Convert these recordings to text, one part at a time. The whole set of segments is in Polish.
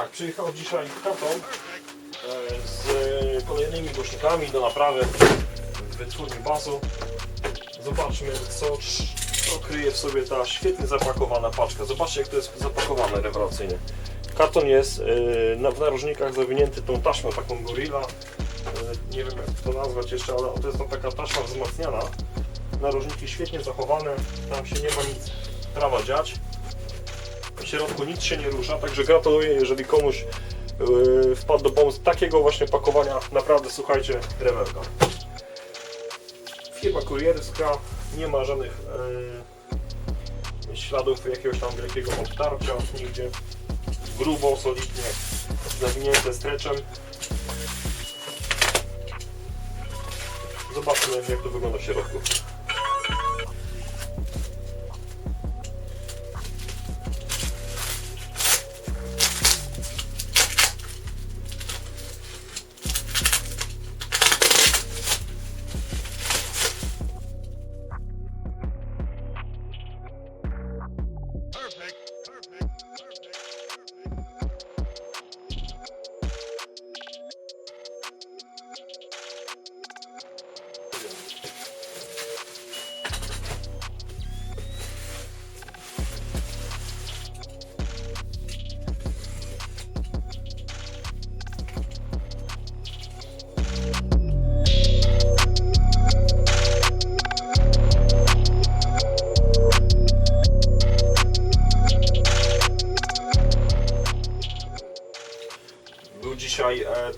tak, przyjechał dzisiaj karton e, z kolejnymi głośnikami do naprawy wytwórni bazu. Zobaczmy co, co kryje w sobie ta świetnie zapakowana paczka. Zobaczcie jak to jest zapakowane rewelacyjnie. Karton jest e, w narożnikach zawinięty tą taśmą taką gorilla. E, Nie wiem jak to nazwać jeszcze, ale to jest to taka taśma wzmacniana. Narożniki świetnie zachowane, tam się nie ma nic prawa dziać. W środku nic się nie rusza, także gratuluję, jeżeli komuś yy, wpadł do pomysłu takiego właśnie pakowania, naprawdę słuchajcie, rewelka. Firma kurierska, nie ma żadnych yy, śladów jakiegoś tam wielkiego obtarcia, nigdzie. Grubo, solidnie, zawinięte streczem. Zobaczmy jak to wygląda w środku.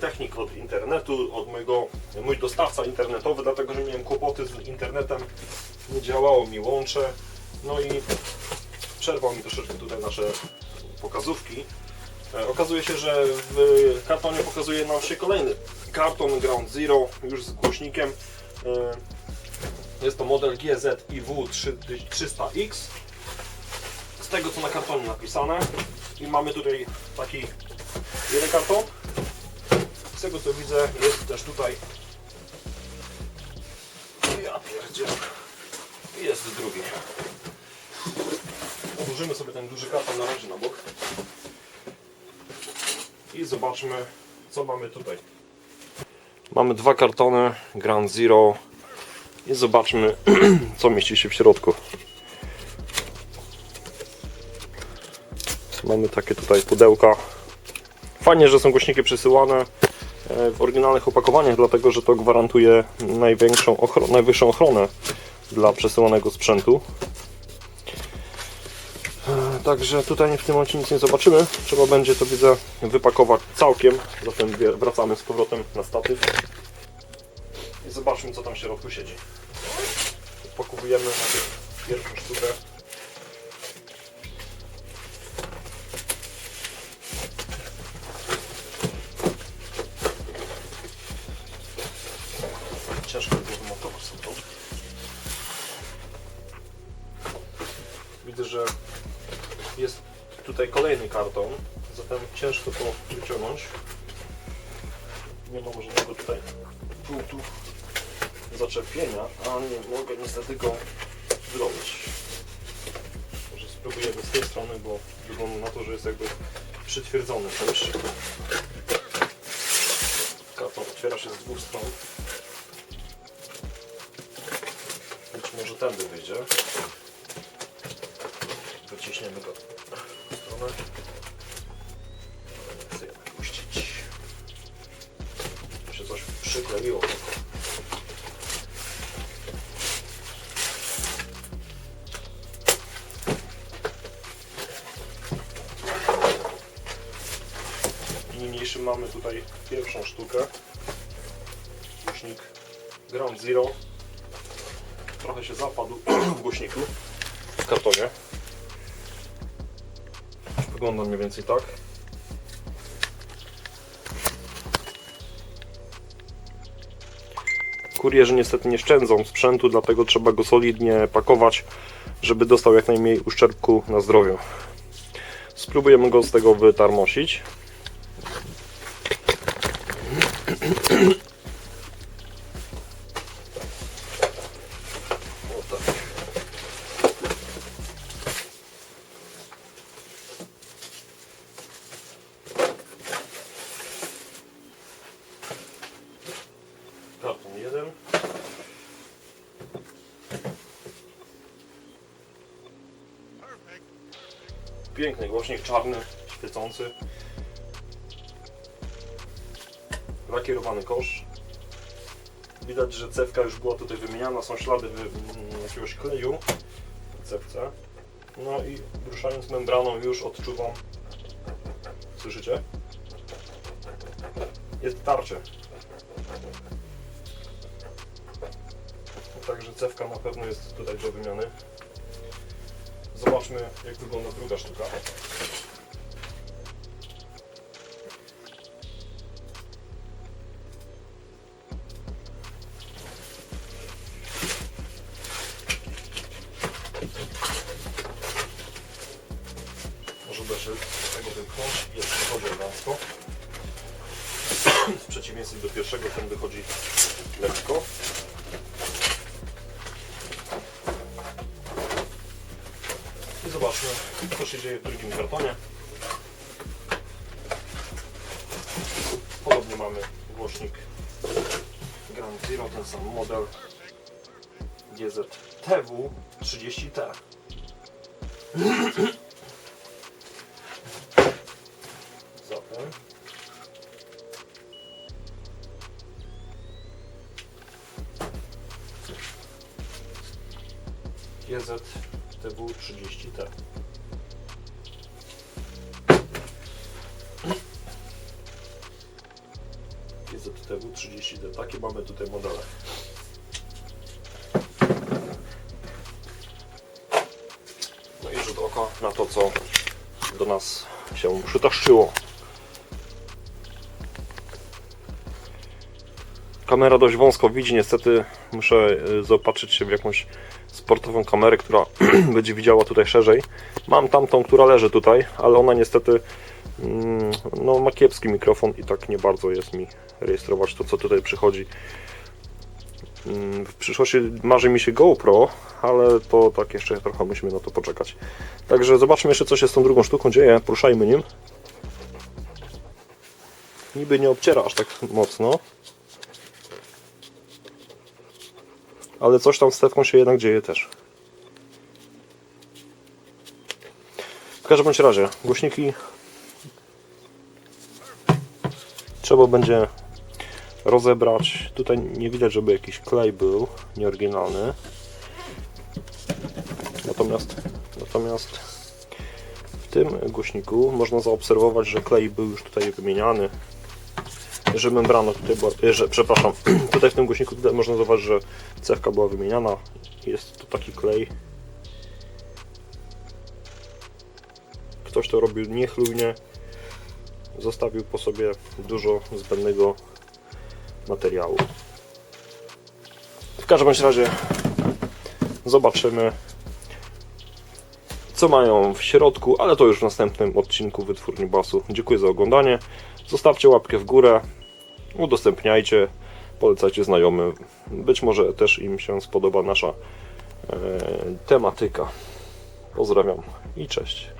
Technik od internetu, od mojego, mój dostawca internetowy, dlatego że miałem kłopoty z internetem, nie działało mi łącze, no i przerwał mi troszeczkę tutaj nasze pokazówki. E, Okazuje się, że w kartonie pokazuje nam się kolejny karton Ground Zero, już z głośnikiem. E, Jest to model GZ IW 300X. Z tego co na kartonie napisane. I mamy tutaj taki jeden karton. Z tego co widzę jest też tutaj ja pierdzielę. Jest drugi. Odłożymy sobie ten duży karton na razie na bok. I zobaczmy co mamy tutaj. Mamy dwa kartony Grand Zero i zobaczmy co mieści się w środku. Mamy takie tutaj pudełka Fajnie, że są głośniki przesyłane w oryginalnych opakowaniach, dlatego że to gwarantuje największą najwyższą ochronę dla przesyłanego sprzętu. E, Także tutaj w tym momencie nic nie zobaczymy. Trzeba będzie to widzę wypakować całkiem. Zatem wracamy z powrotem na statyw. I zobaczmy co tam w środku siedzi. Pakowujemy na pierwszą sztukę. Karton, zatem ciężko to wyciągnąć. Nie mam żadnego tutaj punktu zaczepienia, a nie mogę niestety go zrobić. Może spróbujemy z tej strony, bo wygląda na to, że jest jakby przytwierdzony też. Karton otwiera się z dwóch stron. Być może tędy wyjdzie. Wyciśniemy go w stronę. Przykleiło. Niniejszym mamy tutaj pierwszą sztukę. Głośnik Ground Zero trochę się zapadł w głośniku, w kartonie. Wygląda mniej więcej tak. Kurierzy niestety nie szczędzą sprzętu, dlatego trzeba go solidnie pakować, żeby dostał jak najmniej uszczerbku na zdrowiu. Spróbujemy go z tego wytarmosić. O tak. jeden. Piękny głośnik czarny, świecący. Lakierowany kosz. Widać, że cewka już była tutaj wymieniana, są ślady wy, jakiegoś kleju w cewce. No i ruszając membraną już odczuwam, słyszycie? Jest tarcie. Także cewka na pewno jest tutaj do wymiany. Zobaczmy jak wygląda druga sztuka. Może da się tego wypchnąć. Jest, wychodzi elegancko. W przeciwieństwie do pierwszego ten wychodzi lekko. się dzieje w drugim kartonie. Podobnie mamy głośnik Grand Zero, ten sam model GZTW30T. Zatem GZTW30T. W30D. Takie mamy tutaj modele. No i rzut oka na to, co do nas się przytaszczyło. Kamera dość wąsko widzi, niestety muszę y, zaopatrzyć się w jakąś sportową kamerę, która będzie widziała tutaj szerzej. Mam tamtą, która leży tutaj, ale ona niestety no, ma kiepski mikrofon i tak nie bardzo jest mi rejestrować to, co tutaj przychodzi. Mm, W przyszłości marzy mi się GoPro, ale to tak jeszcze trochę musimy na to poczekać. Także zobaczmy jeszcze, co się z tą drugą sztuką dzieje. Poruszajmy nim. Niby nie obciera aż tak mocno. Ale coś tam z stewką się jednak dzieje też. W każdym razie, głośniki trzeba będzie rozebrać. Tutaj nie widać, żeby jakiś klej był nieoryginalny. Natomiast, natomiast w tym głośniku można zaobserwować, że klej był już tutaj wymieniany. Że membrana tutaj była, e, że, przepraszam, tutaj w tym głośniku tutaj można zauważyć, że cewka była wymieniana. Jest to taki klej. Ktoś to robił niechlujnie. Zostawił po sobie dużo zbędnego materiału. W każdym razie zobaczymy co mają w środku, ale to już w następnym odcinku Wytwórni Basu. Dziękuję za oglądanie. Zostawcie łapkę w górę, udostępniajcie, polecajcie znajomym. Być może też im się spodoba nasza e, tematyka. Pozdrawiam i cześć.